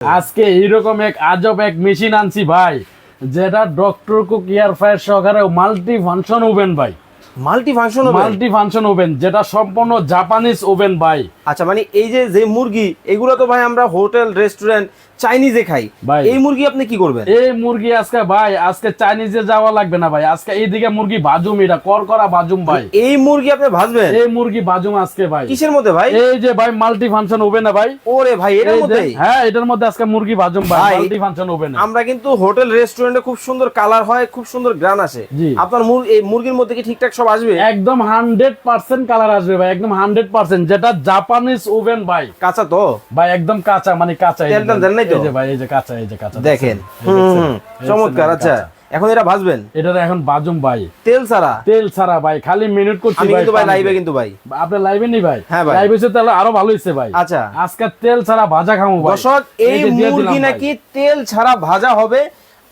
আজকে এইরকম এক আজব এক মেশিন আনছি ভাই যেটা ডক্টর কুক এয়ার ফায়ার সহকারে মাল্টি ফাংশন ওভেন ভাই। Multi function multi function oven যেটা সম্পূর্ণ জাপানিজ ওভেন ভাই। আচ্ছা মানে এই যে যে মুরগি এগুলো তো ভাই আমরা হোটেল রেস্টুরেন্ট চাইনিজে খাই। ভাই। এই মুরগি আপনি কি করবেন? এই মুরগি আজকে ভাই আজকে চাইনিজে যাওয়া লাগবে না ভাই। আজকে এইদিকে মুরগি বাজুম এটা কর করা বাজুম ভাই। এই মুরগি আপনি ভাজবেন? এই মুরগি বাজুম আজকে ভাই। কিসের মধ্যে ভাই? এই যে ভাই মাল্টি ফাংশন ওভেন না ভাই। ওরে ভাই এর মধ্যে হ্যাঁ এটার মধ্যে আজকে মুরগি বাজুম ভাই মাল্টি ফাংশন ওভেন আমরা কিন্তু হোটেল রেস্টুরেন্টে খুব সুন্দর কালার হয় খুব সুন্দর গ্রান আসে। আপনার এই মুরগির মধ্যে কি ঠিকঠাক সব আসবে? একদম হান্ড্রেড পার্সেন্ট কালার আসবে ভাই একদম হান্ড্রেড পার্সেন্ট যেটা জাপানিজ ওভেন ভাই। কাঁচা তো? ভাই একদম কাঁচা মানে কাঁচা। এই যে তেল দেন নাই তো? এই যে ভাই এই যে কাঁচা এই যে কাঁচা দেখেন। চমৎকার আচ্ছা। এখন এটা ভাজবেন? এটা এখন বাজুম ভাই। তেল ছাড়া? তেল ছাড়া ভাই খালি মিনিট করছি ভাই কিন্তু ভাই লাইভে কিন্তু ভাই। আপনার লাইভে ভাই? হ্যাঁ ভাই। তাহলে আরও ভালো হইছে ভাই। আচ্ছা। আজকে তেল ছাড়া ভাজা খামো ভাই। দর্শক এই মুরগি নাকি তেল ছাড়া ভাজা হবে?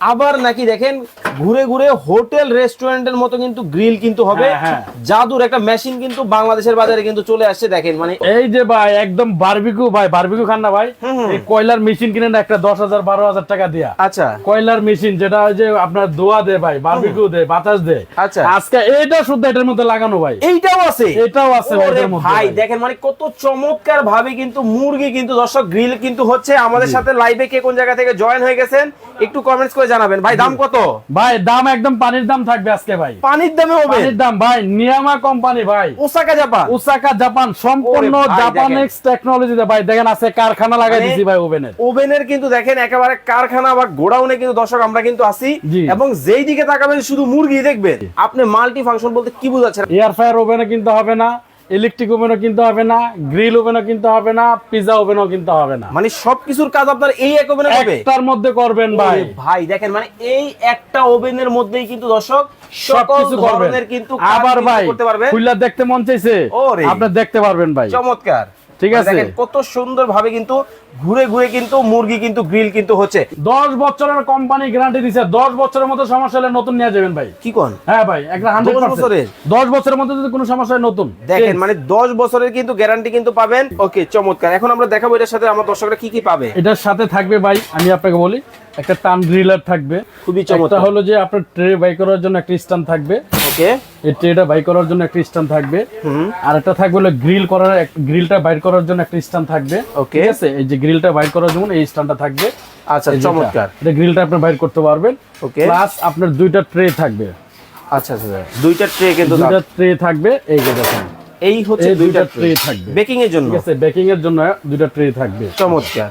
আবার নাকি দেখেন ঘুরে ঘুরে হোটেল রেস্টুরেন্টের মতো কিন্তু গ্রিল কিন্তু হবে। হ্যাঁ, হ্যাঁ। জাদুর একটা মেশিন কিন্তু বাংলাদেশের বাজারে কিন্তু চলে আসছে দেখেন মানে এই যে ভাই একদম বারবিকিউ ভাই বারবিকিউ খান না ভাই। এই কয়লার মেশিন কিনে না একটা দশ হাজার বারো হাজার টাকা দিয়া। আচ্ছা। কয়লার মেশিন যেটা ওই যে আপনার দোয়া দেয় ভাই বারবিকিউ দেয় বাতাস দেয় আচ্ছা। আজকে এইটা শুদ্ধ এটার মধ্যে লাগানো ভাই। এইটাও আছে? এটাও আছে ভাই। দেখেন মানে কত চমৎকার ভাবে কিন্তু মুরগি কিন্তু দর্শক গ্রিল কিন্তু হচ্ছে। আমাদের সাথে লাইভে কে কোন জায়গা থেকে জয়েন হয়ে গেছেন একটু কমেন্টস করে জানাবেন। ভাই দাম কত? ভাই দাম একদম পানির দাম থাকবে আজকে ভাই। পানির দামে হবে? পানির দাম ভাই নিয়ামা কোম্পানি ভাই। Osaka Japan? ওসাকা জাপান সম্পূর্ণ জাপানিক্স টেকনোলজিতে ভাই দেখেন আছে কারখানা লাগাই মানে- দিছি ভাই ওভেনের ওভেনের কিন্তু দেখেন একেবারে কারখানা বা গোডাউনে কিন্তু দর্শক আমরা কিন্তু আসি জি। এবং যেই দিকে তাকাবেন শুধু মুরগি দেখবেন। আপনি মাল্টি ফাংশন বলতে কি বুঝাচ্ছেন? এয়ার ফায়ার ওভেনও কিন্তু হবে না। ইলেকট্রিক ওভেনও কিনতে হবে না গ্রিল ওভেনও কিনতে হবে না পিজা ওভেনও কিনতে হবে না। মানে সবকিছুর কাজ আপনার এই এক ওভেনে হবে? তার মধ্যে করবেন ভাই। ভাই দেখেন মানে এই একটা ওভেনের মধ্যেই কিন্তু দর্শক সবকিছু করবেন। কিন্তু আবার ভাই করতে পারবেন। খুললা দেখতে মন চাইছে। আপনি দেখতে পারবেন ভাই। চমৎকার। ঠিক মানে আছে। কত সুন্দর ভাবে কিন্তু ঘুরে ঘুরে কিন্তু মুরগি কিন্তু গ্রিল কিন্তু হচ্ছে। দশ বছরের কোম্পানি গ্যারান্টি দিছে দশ বছরের মতো সমস্যা হলে নতুন নিয়ে যাবেন ভাই। কি কোন? হ্যাঁ ভাই একটা হান্ড্রেড দশ বছরের? দশ বছরের মধ্যে যদি কোনো সমস্যা হয় নতুন। দেখেন মানে দশ বছরের কিন্তু গ্যারান্টি কিন্তু পাবেন। ওকে চমৎকার। এখন আমরা দেখাবো এটার সাথে আমার দর্শকরা কি কি পাবে? এটার সাথে থাকবে ভাই আমি আপনাকে বলি একটা টান গ্রিলার থাকবে। খুবই চমৎকার। হলো যে আপনার ট্রে বাই করার জন্য একটা স্ট্যান্ড থাকবে। ওকে। এই ট্রেটা বাই করার জন্য একটা স্ট্যান্ড থাকবে। হুম। আর একটা থাকবে হলো গ্রিল করার গ্রিলটা বাইর করার জন্য একটা স্ট্যান্ড থাকবে। ওকে। ঠিক আছে? এই যে গ্রিলটা বাইর করার জন্য এই স্ট্যান্ডটা থাকবে। আচ্ছা চমৎকার। এটা গ্রিলটা আপনি বাইর করতে পারবেন। ওকে। প্লাস আপনার দুইটা ট্রে থাকবে। আচ্ছা আচ্ছা দুইটা ট্রে কিন্তু দুইটা ট্রে থাকবে এই যে দেখেন। এই হচ্ছে দুইটা ট্রে থাকবে। বেকিং এর জন্য? ঠিক আছে বেকিং এর জন্য দুইটা ট্রে থাকবে। চমৎকার।